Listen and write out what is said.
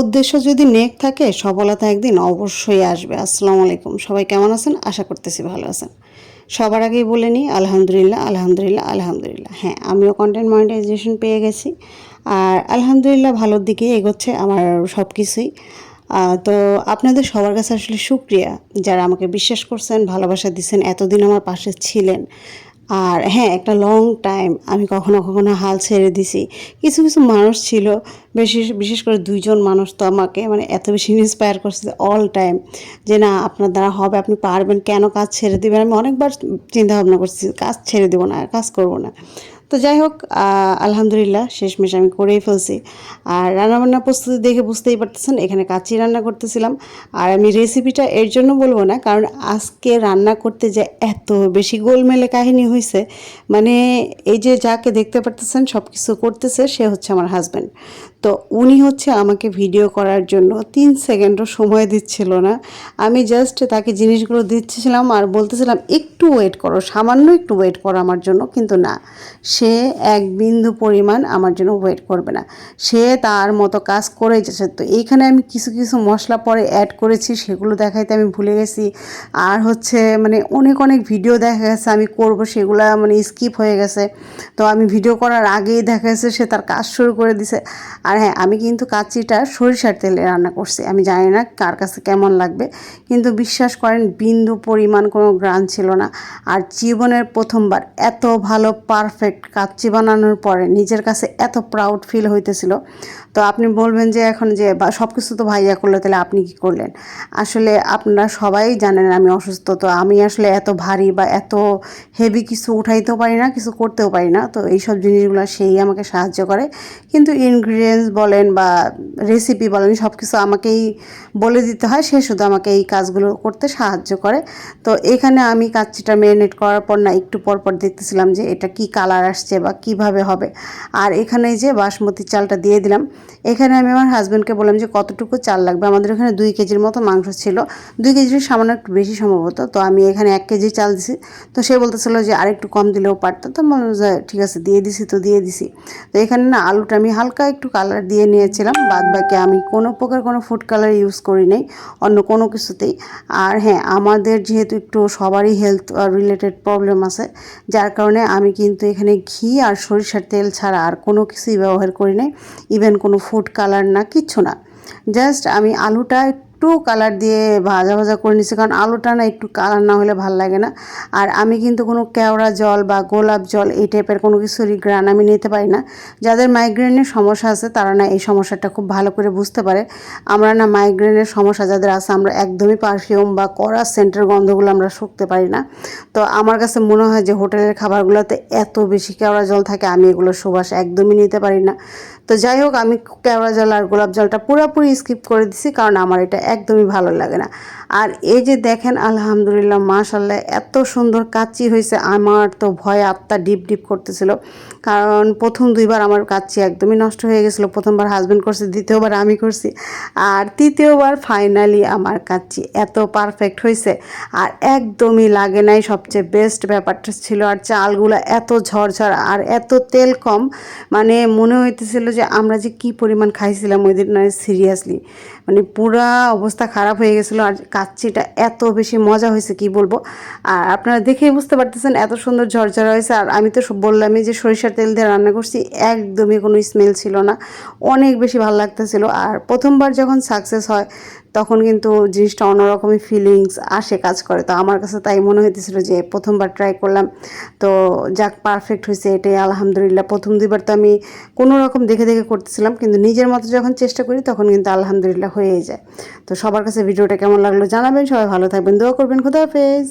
উদ্দেশ্য যদি নেক থাকে, সফলতা একদিন অবশ্যই আসবে। আসসালামু আলাইকুম। সবাই কেমন আছেন? আশা করতেছি ভালো আছেন। সবার আগেই বলে নিই, আলহামদুলিল্লাহ আলহামদুলিল্লাহ আলহামদুলিল্লাহ। হ্যাঁ আমিও কন্টেন্ট মনিটাইজেশন পেয়ে গেছি। আর আলহামদুলিল্লাহ ভালোর দিকেই এগোচ্ছে আমার সব কিছুই তো আপনাদের সবার কাছে আসলে শুক্রিয়া যারা আমাকে বিশ্বাস করছেন, ভালোবাসা দিচ্ছেন, এতদিন আমার পাশে ছিলেন। আর হ্যাঁ একটা লং টাইম আমি কখনো কখনো হাল ছেড়ে দিছি। কিছু কিছু মানুষ ছিল বেশি বিশেষ করে দুইজন মানুষ তো আমাকে মানে এত বেশি ইন্সপায়ার করছে অল টাইম যে না, আপনার দ্বারা হবে, আপনি পারবেন কেন কাজ ছেড়ে দেবেন? আমি অনেকবার চিন্তাভাবনা করছি, কাজ ছেড়ে দেবো না কাজ করব না। তো যাই হোক আলহামদুলিল্লাহ শেষমেশ আমি করেই ফেলছি। আর রান্নাবান্না প্রস্তুতি দেখে বুঝতেই পারতেছেন, এখানে কাচি রান্না করতেছিলাম। আর আমি রেসিপিটা এর জন্য বলব না, কারণ আজকে রান্না করতে যে এত বেশি গোলমেলে কাহিনী হয়েছে মানে এই যে যাকে দেখতে পারতেছেন সব কিছু করতেছে, সে হচ্ছে আমার হাজব্যান্ড তো উনি হচ্ছে আমাকে ভিডিও করার জন্য তিন সেকেন্ডও সময় দিচ্ছিল না। আমি জাস্ট তাকে জিনিসগুলো দিচ্ছিলাম আর বলতেছিলাম, একটু ওয়েট করো, সামান্য একটু ওয়েট করো আমার জন্য, কিন্তু না। সে এক বিন্দু পরিমাণ আমার জন্য ওয়েট করবে না। সে তার মতো কাজ করে যাচ্ছে। তো এইখানে আমি কিছু কিছু মশলা পরে অ্যাড করেছি, সেগুলো দেখাইতে আমি ভুলে গেছি। আর হচ্ছে মানে অনেক অনেক ভিডিও দেখা গেছে, আমি করব, সেগুলো মানে স্কিপ হয়ে গেছে। তো আমি ভিডিও করার আগেই দেখা গেছে, সে তার কাজ শুরু করে দিছে। আর হ্যাঁ আমি কিন্তু কাচ্চিটা সরিষার তেলে রান্না করছি। আমি জানি না কার কাছে কেমন লাগবে, কিন্তু বিশ্বাস করেন বিন্দু পরিমাণ কোনো গ্রান ছিল না। আর জীবনের প্রথমবার এত ভালো পারফেক্ট কাচ্চি বানানোর পরে নিজের কাছে এত প্রাউড ফিল হইতেছিল। তো আপনি বলবেন যে এখন যে সব কিছু তো ভাইয়া করল, তাহলে আপনি কি করলেন? আসলে আপনারা সবাই জানেন আমি অসুস্থ, তো আমি আসলে এত ভারী বা এত হেভি কিছু উঠাইতেও পারি না, কিছু করতেও পারি না। তো এইসব জিনিসগুলো সেই আমাকে সাহায্য করে। কিন্তু ইনগ্রিডিয়েন্টস বলেন বা রেসিপি বলেন সব কিছু আমাকেই বলে দিতে হয়। সে শুধু আমাকে এই কাজগুলো করতে সাহায্য করে। তো এখানে আমি কাচ্চিটা ম্যারিনেট করার পর না একটু পর পর দেখতেছিলাম যে এটা কি কালার আসছে বা কীভাবে হবে। আর এখানে যে বাসমতি চালটা দিয়ে দিলাম, এখানে আমি আমার হাজব্যান্ডকে বললাম যে কতটুকু চাল লাগবে? আমাদের এখানে দুই কেজির মতো মাংস ছিল। দুই কেজির সামান্য একটু বেশি সম্ভবত, তো আমি এখানে এক কেজি চাল দিছি। তো সে বলতেছিল যে আরেকটু কম দিলেও পারতো, তো ঠিক আছে, দিয়ে দিছি তো দিয়ে দিছি। তো এখানে না আলুটা আমি হালকা একটু কালার দিয়ে নিয়েছিলাম বাদ বাকি আমি কোনো প্রকার কোনো ফুড কালার ইউজ করি নাই, অন্য কোনো কিছুতেই। আর হ্যাঁ আমাদের যেহেতু একটু সবারই হেলথ রিলেটেড প্রবলেম আছে, যার কারণে আমি কিন্তু এখানে ঘি আর সরিষার তেল ছাড়া আর কোনো কিছুই ব্যবহার করি নাই ইভেন কোনো ফুড কালার না, কিচ্ছু না। জাস্ট আমি আলুটা একটু কালার দিয়ে ভাজা ভাজা করে নিচ্ছি কারণ আলুটা না একটু কালার না হলে ভালো লাগে না। আর আমি কিন্তু কোনো কেওড়া জল বা গোলাপ জল এই টাইপের কোনো কিছুরই গ্রান আমি নিতে পারি না। যাদের মাইগ্রেনের সমস্যা আছে, তারা না এই সমস্যাটা খুব ভালো করে বুঝতে পারে। আমরা না মাইগ্রেনের সমস্যা যাদের আছে, আমরা একদমই পারফিউম বা কড়া সেন্টের গন্ধগুলো আমরা শুকতে পারি না। তো আমার কাছে মনে হয় যে হোটেলের খাবারগুলোতে এত বেশি কেওড়া জল থাকে, আমি এগুলো সুবাস একদমই নিতে পারি না। তো যাই হোক, আমি কেওড়া জল আর গোলাপ জলটা পুরোপুরি স্কিপ করে দিছি, কারণ আমার এটা একদমই ভালো লাগে না। আর এই যে দেখেন, আলহামদুলিল্লাহ মাশাল্লাহ এত সুন্দর কাচ্চি হয়েছে। আমার তো ভয়ে আত্মা ডিপ ডিপ করতেছিল। কারণ প্রথম দুইবার আমার কাচ্চি একদমই নষ্ট হয়ে গেছিল। প্রথমবার হাজব্যান্ড করছে, দ্বিতীয়বার আমি করছি। আর তৃতীয়বার ফাইনালি আমার কাচ্চি এত পারফেক্ট হয়েছে। আর একদমই লাগে নাই, সবচেয়ে বেস্ট ব্যাপারটা ছিল। আর চালগুলো এত ঝরঝর, আর এত তেল কম। মানে মনে হইতেছিল যে আমরা যে কি পরিমাণ খাইছিলাম ওই দিন সিরিয়াসলি মানে পুরা অবস্থা খারাপ হয়ে গেছিল আর কাচ্চিটা এত বেশি মজা হয়েছে, কি বলব? আর আপনারা দেখেই বুঝতে পারতেছেন এত সুন্দর ঝরঝরা হয়েছে। আর আমি তো সব বললামই যে সরিষার তেল দিয়ে রান্না করছি, একদমই কোনো স্মেল ছিল না। অনেক বেশি ভালো লাগতেছিল। আর প্রথমবার যখন সাকসেস হয় তখন কিন্তু জিনিসটা অন্যরকমই ফিলিংস আসে, কাজ করে। তো আমার কাছে তাই মনে হইতেছিল যে প্রথমবার ট্রাই করলাম। তো যাক পারফেক্ট হয়েছে এটাই, আলহামদুলিল্লাহ। প্রথম দুইবার তো আমি কোনো রকম দেখে দেখে করতেছিলাম, কিন্তু নিজের মতো যখন চেষ্টা করি, তখন কিন্তু আলহামদুলিল্লাহ হয়ে যায়। তো সবার কাছে ভিডিওটা কেমন লাগল জানাবেন, সবাই ভালো থাকবেন, দোয়া করবেন, খুদা হাফেজ।